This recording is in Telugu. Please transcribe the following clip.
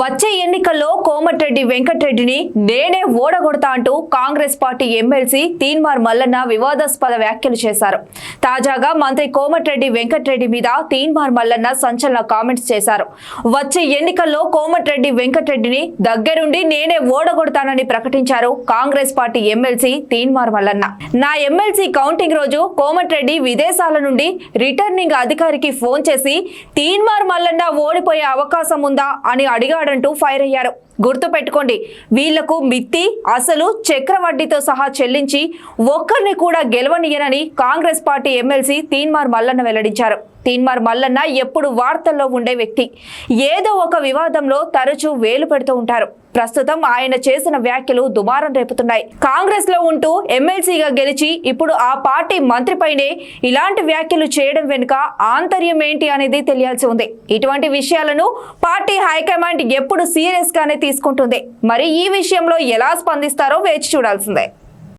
వచ్చే ఎన్నికల్లో కోమటిరెడ్డి వెంకటరెడ్డిని నేనే ఓడగొడతా అంటూ కాంగ్రెస్ పార్టీ ఎమ్మెల్సీ తీన్మార్ మల్లన్న వివాదాస్పద వ్యాఖ్యలు చేశారు. తాజాగా మంత్రి కోమటిరెడ్డి వెంకటరెడ్డి మీద తీన్మార్ మల్లన్న సంచలన కామెంట్స్ చేశారు. వచ్చే ఎన్నికల్లో కోమటిరెడ్డి వెంకటరెడ్డిని దగ్గరుండి నేనే ఓడగొడతానని ప్రకటించారు కాంగ్రెస్ పార్టీ ఎమ్మెల్సీ తీన్మార్ మల్లన్న. నా ఎమ్మెల్సీ కౌంటింగ్ రోజు కోమటిరెడ్డి విదేశాల నుండి రిటర్నింగ్ అధికారికి ఫోన్ చేసి తీన్మార్ మల్లన్న ఓడిపోయే అవకాశం ఉందా? అని అంటూ ఫైర్ అయ్యారు. గుర్తు పెట్టుకోండి వీళ్ళకు మిత్తి అసలు చక్రవడ్డీతో సహా చెల్లించి ఒక్కరిని కూడా గెలవనీయనని కాంగ్రెస్ పార్టీ ఎమ్మెల్సీ తీన్మార్ మల్లన్న వెల్లడించారు. తీన్మార్ మల్లన్న ఎప్పుడు వార్తల్లో ఉండే వ్యక్తి. ఏదో ఒక వివాదంలో తరచూ వేలు పెడుతూ ఉంటారు. ప్రస్తుతం ఆయన చేసిన వ్యాఖ్యలు దుమారం రేపుతున్నాయి. కాంగ్రెస్లో ఉంటూ ఎమ్మెల్సీగా గెలిచి ఇప్పుడు ఆ పార్టీ మంత్రిపైనే ఇలాంటి వ్యాఖ్యలు చేయడం వెనుక ఆంతర్యం ఏంటి అనేది తెలియాల్సి ఉంది. ఇటువంటి విషయాలను పార్టీ హైకమాండ్ ఎప్పుడు సీరియస్ గానే తీసుకుంటుంది. మరి ఈ విషయంలో ఎలా స్పందిస్తారో వేచి చూడాల్సిందే.